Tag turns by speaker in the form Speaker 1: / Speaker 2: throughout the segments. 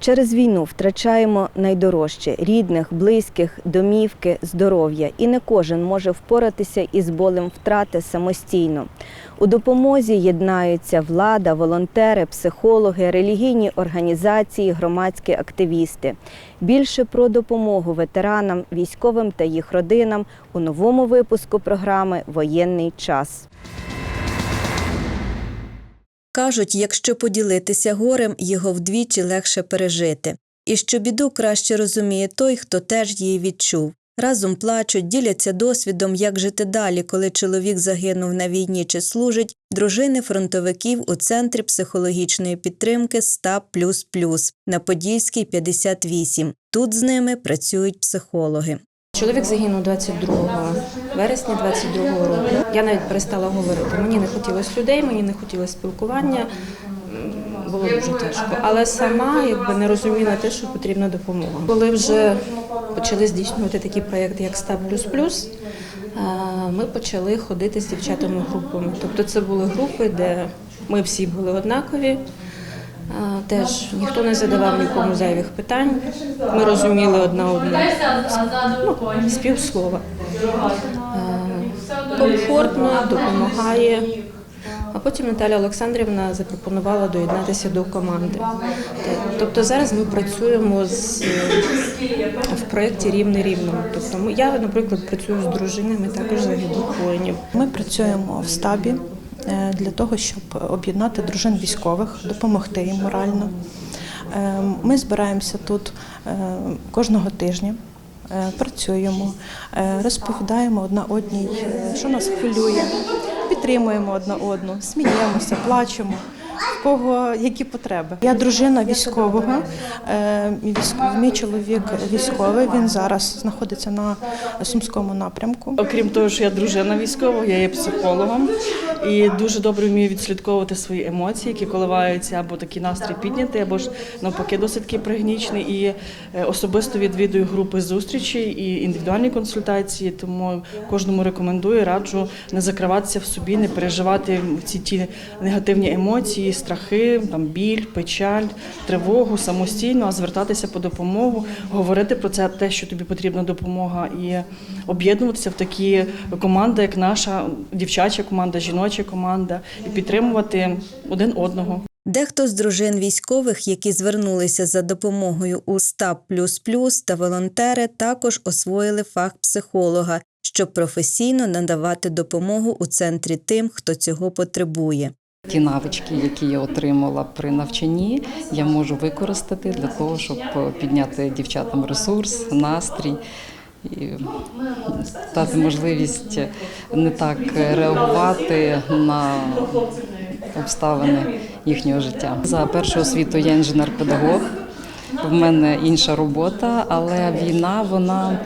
Speaker 1: Через війну втрачаємо найдорожче рідних, близьких, домівки, здоров'я, і не кожен може впоратися із болем втрати самостійно. У допомозі єднаються влада, волонтери, психологи, релігійні організації, громадські активісти. Більше про допомогу ветеранам, військовим та їх родинам у новому випуску програми Воєнний час. Кажуть, якщо поділитися горем, його вдвічі легше пережити. І що біду краще розуміє той, хто теж її відчув. Разом плачуть, діляться досвідом, як жити далі, коли чоловік загинув на війні чи служить, дружини фронтовиків у центрі психологічної підтримки СТАП на Подільській 58. Тут з ними працюють психологи.
Speaker 2: Чоловік загинув 22 вересня 22 року. Я навіть перестала говорити. Мені не хотілося людей, мені не хотілося спілкування. Було дуже тяжко. Але сама якби не розуміла те, що потрібна допомога. Коли вже почали здійснювати такі проєкти, як Стаб Плюс Плюс, ми почали ходити з дівчатами групами. Тобто це були групи, де ми всі були однакові. Теж ніхто не задавав нікому зайвих питань. Ми розуміли одна одну ну, з півслова. Е, Комфортно, допомагає. А потім Наталя Олександрівна запропонувала доєднатися до команди. Тобто зараз ми працюємо з, в проєкті Рівне рівному. Тобто я, наприклад, працюю з дружинами також загиблих воїнів.
Speaker 3: Ми працюємо в стабі е, для того, щоб об'єднати дружин військових, допомогти їм морально. Е, Ми збираємося тут е, кожного тижня. е, Працюємо, е, розповідаємо одна одній, е, що нас хвилює, підтримуємо одна одну, сміємося, плачемо. В кого які потреби? Я дружина військового. е, мій чоловік військовий. Він зараз знаходиться на сумському напрямку.
Speaker 4: Окрім того, що я дружина військового, я є психологом і дуже добре вмію відслідковувати свої емоції, які коливаються або такий настрій піднятий, або ж навпаки досить такий пригнічний. І е, особисто відвідую групи зустрічей і індивідуальні консультації. Тому кожному рекомендую, раджу не закриватися в собі, не переживати ці ті негативні емоції, страхи, там біль, печаль, тривогу самостійно, а звертатися по допомогу, говорити про це, те, що тобі потрібна допомога, і об'єднуватися в такі команди, як наша дівчача команда, жіноча команда, і підтримувати один одного.
Speaker 1: Дехто з дружин військових, які звернулися за допомогою у СТАП та волонтери, також освоїли фах психолога, щоб професійно надавати допомогу у центрі тим, хто цього потребує.
Speaker 5: Ті навички, які я отримала при навчанні, я можу використати для того, щоб підняти дівчатам ресурс, настрій і дати можливість не так реагувати на обставини їхнього життя. За першу освіту я інженер-педагог. В мене інша робота, але війна вона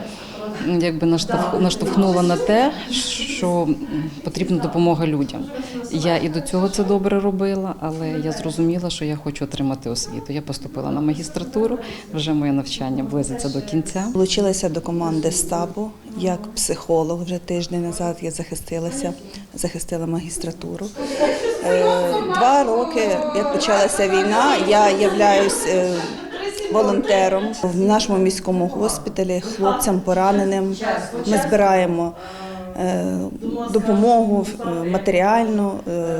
Speaker 5: якби наштовх- наштовхнула на те, що потрібна допомога людям. Я і до цього це добре робила, але я зрозуміла, що я хочу отримати освіту. Я поступила на магістратуру, вже моє навчання близиться до кінця.
Speaker 6: Долучилася до команди стабу як психолог. Вже тиждень назад я захистилася, захистила магістратуру. Е, Два роки, як почалася війна, я являюсь е, волонтером в нашому міському госпіталі, хлопцям пораненим. Ми збираємо е, допомогу е, матеріальну. е,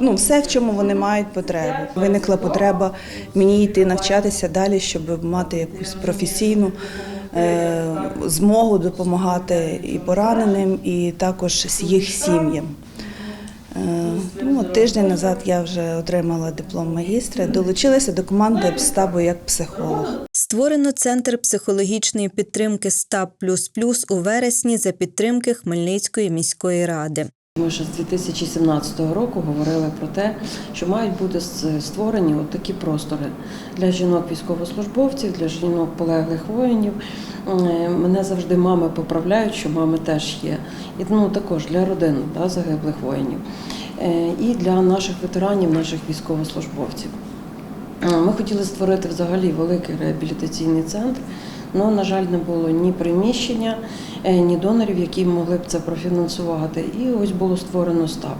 Speaker 6: Ну, все, в чому вони мають потребу. Виникла потреба мені йти навчатися далі, щоб мати якусь професійну змогу допомагати і пораненим, і також їх сім'ям. Е, Ну, тиждень назад я вже отримала диплом магістра, долучилася до команди стабу як психолог.
Speaker 1: Створено Центр психологічної підтримки СТАБ плюс плюс у вересні за підтримки Хмельницької міської ради.
Speaker 7: Ми ще з 2017 року говорили про те, що мають бути створені от такі простори для жінок військовослужбовців, для жінок полеглих воїнів. Е, Мене завжди мами поправляють, що мами теж є. І ну, також для родин да, загиблих воїнів. Е, І для наших ветеранів, наших військовослужбовців. Ми хотіли створити взагалі великий реабілітаційний центр, але, на жаль, не було ні приміщення, е, ні донорів, які могли б це профінансувати. І ось було створено СТАП.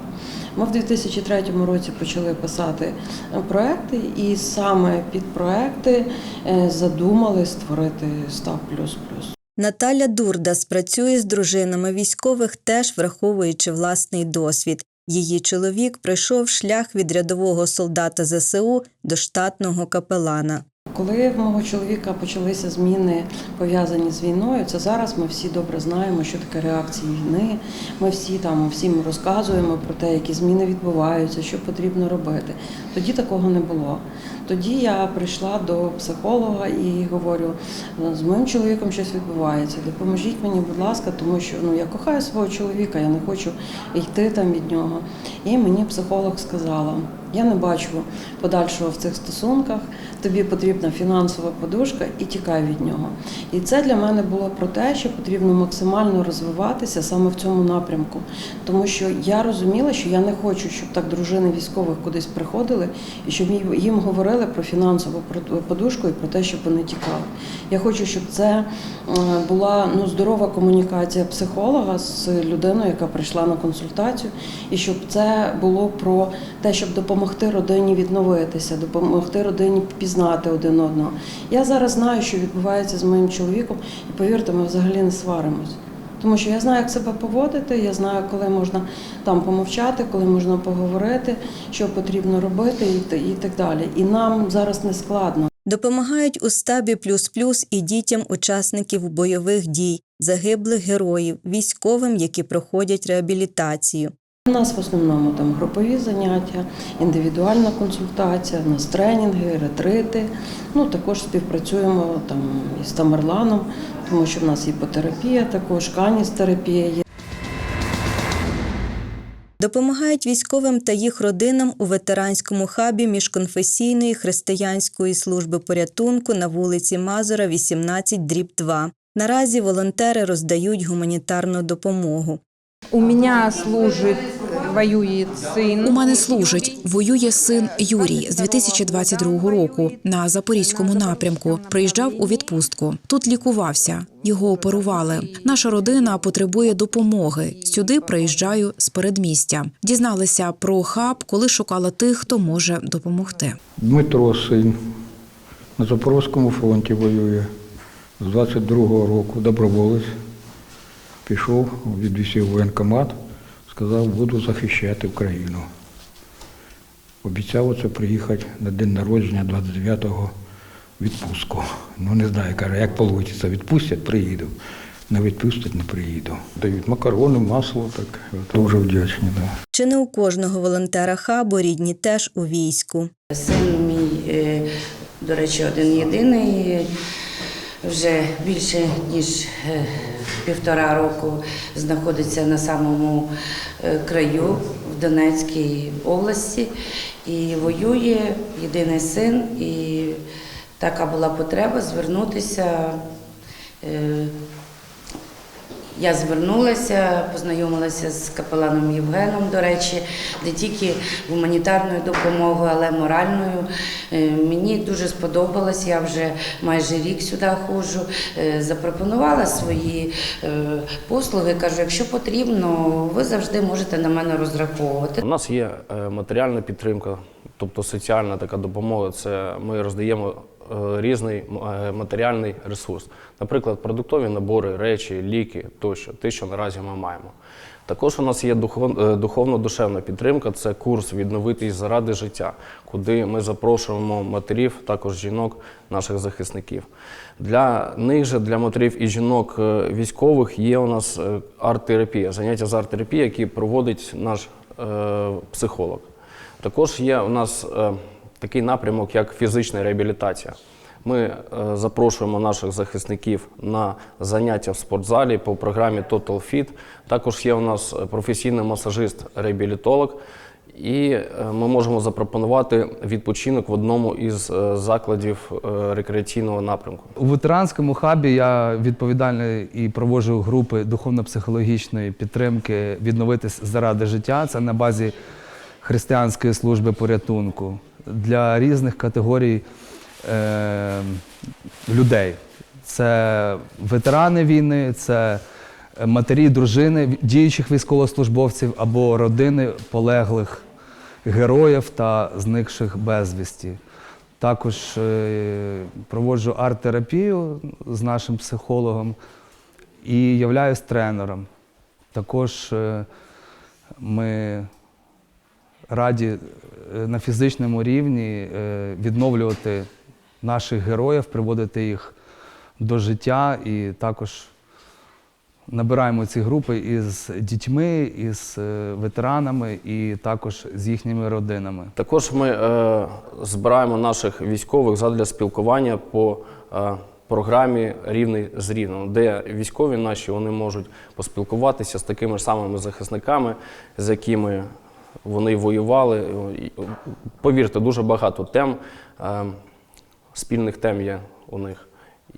Speaker 7: Ми в 2003 році почали писати е, проекти, і саме під проекти е, задумали створити Став плюс плюс.
Speaker 1: Наталя Дурдас працює з дружинами військових, теж враховуючи власний досвід. Її чоловік пройшов шлях від рядового солдата ЗСУ до штатного капелана.
Speaker 7: Коли в мого чоловіка почалися зміни пов'язані з війною, це зараз ми всі добре знаємо, що таке реакції війни. Ми всі там всім розказуємо про те, які зміни відбуваються, що потрібно робити. Тоді такого не було. Тоді я прийшла до психолога і говорю: з моїм чоловіком щось відбувається. Допоможіть мені, будь ласка, тому що ну я кохаю свого чоловіка, я не хочу йти там від нього. І мені психолог сказала: я не бачу подальшого в цих стосунках. Тобі потрібна фінансова подушка і тікай від нього. І це для мене було про те, що потрібно максимально розвиватися саме в цьому напрямку, тому що я розуміла, що я не хочу, щоб так дружини військових кудись приходили і щоб їм- говорили про фінансову подушку і про те, щоб вони тікали. Я хочу, щоб це е, була ну здорова комунікація психолога з людиною, яка прийшла на консультацію, і щоб це було про те, щоб допомогти родині відновитися, допомогти родині пізнати один одного. Я зараз знаю, що відбувається з моїм чоловіком, і повірте, ми взагалі не сваримось. Тому що я знаю, як себе поводити, я знаю, коли можна там помовчати, коли можна поговорити, що потрібно робити, і так далі. І нам зараз не складно.
Speaker 1: Допомагають у стабі плюс плюс і дітям учасників бойових дій, загиблих героїв, військовим, які проходять реабілітацію.
Speaker 7: У нас в основному там групові заняття, індивідуальна консультація, у нас тренінги, ретрити. Ну також співпрацюємо там із Тамерланом, тому що в нас іпотерапія, також каністерапія є.
Speaker 1: Допомагають військовим та їх родинам у ветеранському хабі міжконфесійної християнської служби порятунку на вулиці Мазура, 18, дріб 2. Наразі волонтери роздають гуманітарну допомогу.
Speaker 8: У меня служит, воює син.
Speaker 9: У мене служить, воює син Юрій з 2022 року на запорізькому напрямку. Приїжджав у відпустку. Тут лікувався. Його оперували. Наша родина потребує допомоги. Сюди приїжджаю з передмістя. Дізналися про хаб, коли шукала тих, хто може допомогти.
Speaker 10: Дмитро син на Запорозькому фронті воює з 22-го року, доброволець. Пішов, відвісів воєнкомат, сказав, буду захищати Україну. Обіцяв оце приїхати на день народження 29-го відпустку. Ну не знаю, каже, як вийде, відпустять, приїду. Не відпустять, не приїду. Дають макарони, масло, так дуже вдячні. Да.
Speaker 1: Чи не у кожного волонтера хабу рідні теж у війську?
Speaker 11: Син мій, е, до речі, один єдиний, вже більше ніж е, півтора року знаходиться на самому е, краю в Донецькій області і воює єдиний син. І така була потреба звернутися. Я звернулася, познайомилася з капеланом Євгеном, до речі, не тільки гуманітарною допомогою, але моральною. Е, Мені дуже сподобалось, я вже майже рік сюди ходжу. Е, Запропонувала свої е, послуги. Кажу, якщо потрібно, ви завжди можете на мене розраховувати.
Speaker 12: У нас є матеріальна підтримка, тобто соціальна така допомога. Це ми роздаємо різний е, матеріальний ресурс, наприклад, продуктові набори, речі, ліки тощо, те, що наразі ми маємо. Також у нас є е, духовно-душевна підтримка, це курс Відновитись заради життя, куди ми запрошуємо матерів, також жінок, наших захисників. Для них же, для матерів і жінок е, військових, є у нас е, арт-терапія, заняття з арт-терапії, які проводить наш е, психолог. Також є у нас е, такий напрямок, як фізична реабілітація. Ми е, запрошуємо наших захисників на заняття в спортзалі по програмі Total Fit. Також є у нас е, професійний масажист-реабілітолог. І е, ми можемо запропонувати відпочинок в одному із закладів рекреаційного напрямку.
Speaker 13: У ветеранському хабі я відповідальний і проводжу групи духовно-психологічної підтримки відновитись заради життя. Це на базі християнської служби порятунку для різних категорій е, людей. Це ветерани війни, це матері, дружини діючих військовослужбовців або родини полеглих героїв та зникших безвісті. Також е, проводжу арт-терапію з нашим психологом і являюсь тренером. Також е, ми раді на фізичному рівні е, відновлювати наших героїв, приводити їх до життя і також набираємо ці групи із дітьми, із е, ветеранами і також з їхніми родинами.
Speaker 12: Також ми е, збираємо наших військових задля спілкування по е, програмі Рівний з рівним, де військові наші вони можуть поспілкуватися з такими ж самими захисниками, з якими вони воювали. Повірте, дуже багато тем, е, спільних тем є у них.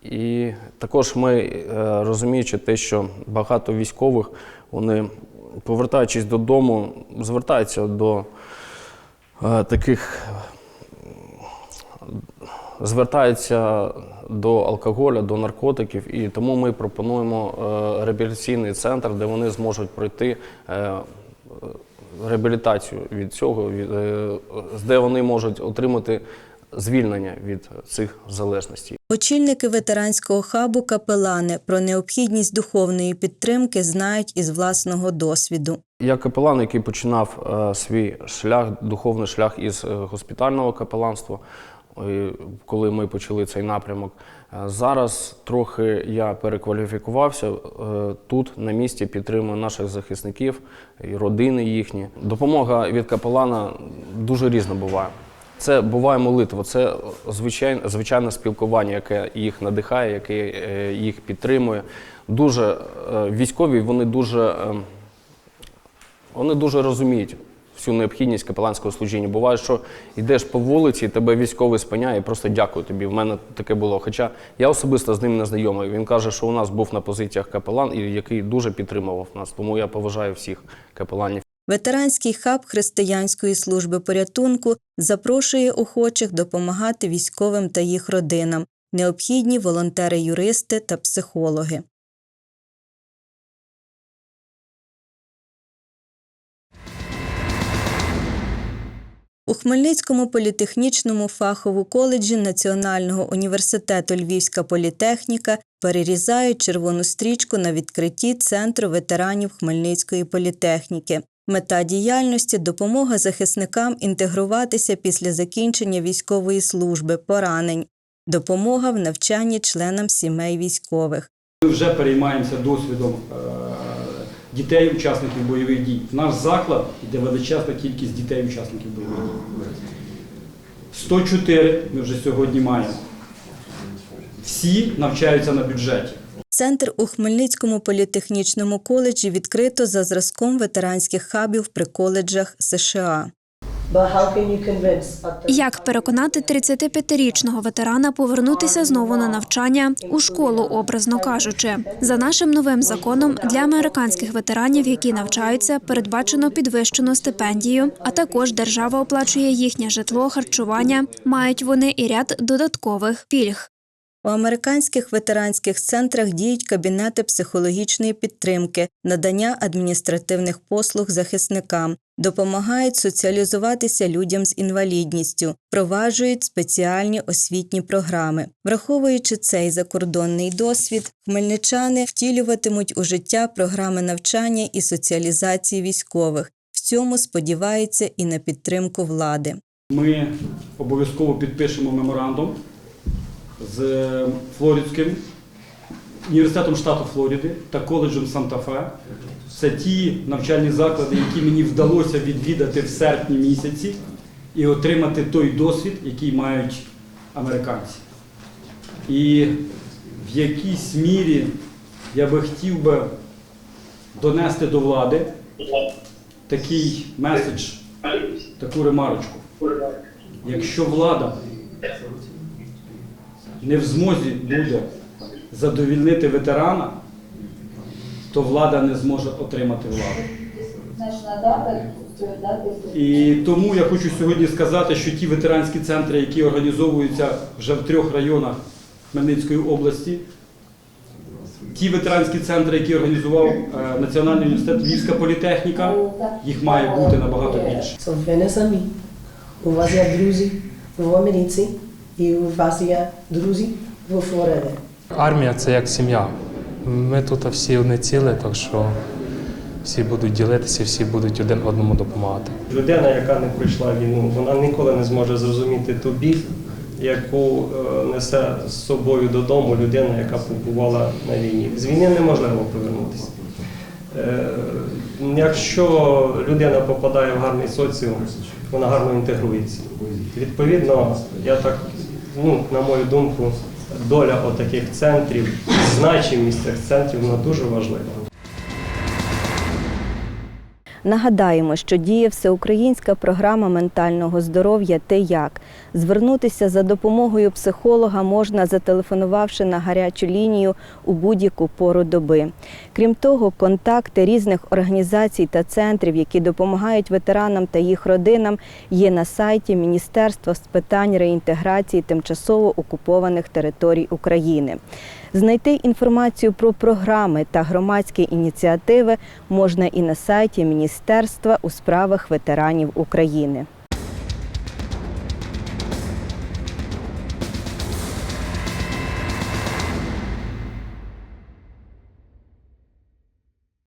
Speaker 12: І також ми, е, розуміючи те, що багато військових, вони, повертаючись додому, звертаються до е, таких звертаються до алкоголю, до наркотиків, і тому ми пропонуємо реабілітаційний центр, де вони зможуть пройти реабілітацію від цього, від, е, де вони можуть отримати звільнення від цих залежностей.
Speaker 1: Очільники ветеранського хабу капелани про необхідність духовної підтримки знають із власного досвіду.
Speaker 12: Я капелан, який починав е, свій шлях, духовний шлях із е, госпітального капеланства, коли ми почали цей напрямок. Е, Зараз трохи я перекваліфікувався е, тут, на місці, підтримую наших захисників і родини їхні. Допомога від капелана дуже різна буває. Це буває молитва, це звичайне, звичайне спілкування, яке їх надихає, яке е, їх підтримує. Дуже військові, вони дуже. е, вони дуже розуміють всю необхідність капеланського служіння. Буває, що йдеш по вулиці, тебе військовий спиняє і просто дякую тобі. В мене таке було. Хоча я особисто з ним не знайомий. Він каже, що у нас був на позиціях капелан, і який дуже підтримував нас. Тому я поважаю всіх капеланів.
Speaker 1: Ветеранський хаб християнської служби порятунку запрошує охочих допомагати військовим та їх родинам. Необхідні волонтери-юристи та психологи. У Хмельницькому політехнічному фаховому коледжі Національного університету Львівська політехніка перерізають червону стрічку на відкритті Центру ветеранів Хмельницької політехніки. Мета діяльності допомога захисникам інтегруватися після закінчення військової служби, поранень, допомога в навчанні членам сімей військових.
Speaker 14: Ми вже переймаємося досвідом е, дітей, учасників бойових дій. В наш заклад йде величезна кількість дітей, учасників бойових дій. 104 ми вже сьогодні маємо. Всі навчаються на бюджеті.
Speaker 1: Центр у Хмельницькому політехнічному коледжі відкрито за зразком ветеранських хабів при коледжах США.
Speaker 15: Як переконати 35-річного ветерана повернутися знову на навчання у школу, образно кажучи, за нашим новим законом для американських ветеранів, які навчаються, передбачено підвищену стипендію, а також держава оплачує їхнє житло, харчування. Мають вони і ряд додаткових пільг.
Speaker 1: У американських ветеранських центрах діють кабінети психологічної підтримки, надання адміністративних послуг захисникам, допомагають соціалізуватися людям з інвалідністю, впроваджують спеціальні освітні програми. Враховуючи цей закордонний досвід, хмельничани втілюватимуть у життя програми навчання і соціалізації військових. В цьому сподіваються і на підтримку влади.
Speaker 14: Ми обов'язково підпишемо меморандум з Флоридським університетом штату Флориди та коледжем Санта-Фе. Це ті навчальні заклади, які мені вдалося відвідати в серпні місяці і отримати той досвід, який мають американці. І в якійсь мірі я би хотів би донести до влади такий меседж, таку ремарочку. Якщо влада не в змозі буде задовільнити ветерана, то влада не зможе отримати владу. І тому я хочу сьогодні сказати, що ті ветеранські центри, які організовуються вже в трьох районах Хмельницької області, ті ветеранські центри, які організував е, Національний університет Львівська політехніка, їх має бути набагато більше.
Speaker 16: Apenas a mim. У вас є друзі в Америці і у вас є друзі в Флориді.
Speaker 17: Армія це як сім'я. Ми тут всі одне ціле, так що всі будуть ділитися, всі будуть один одному допомагати.
Speaker 18: Людина, яка не пройшла війну, вона ніколи не зможе зрозуміти ту біль, яку е, несе з собою додому людина, яка побувала на війні. З війни неможливо повернутися. Е, Якщо людина попадає в гарний соціум, вона гарно інтегрується. Відповідно, я так, ну, на мою думку, доля отаких центрів, значимість цих центрів вона дуже важлива.
Speaker 1: Нагадаємо, що діє всеукраїнська програма ментального здоров'я «Ти як?». Звернутися за допомогою психолога можна, зателефонувавши на гарячу лінію у будь-яку пору доби. Крім того, контакти різних організацій та центрів, які допомагають ветеранам та їх родинам, є на сайті Міністерства з питань реінтеграції тимчасово окупованих територій України. Знайти інформацію про програми та громадські ініціативи можна і на сайті Міністерства у справах ветеранів України.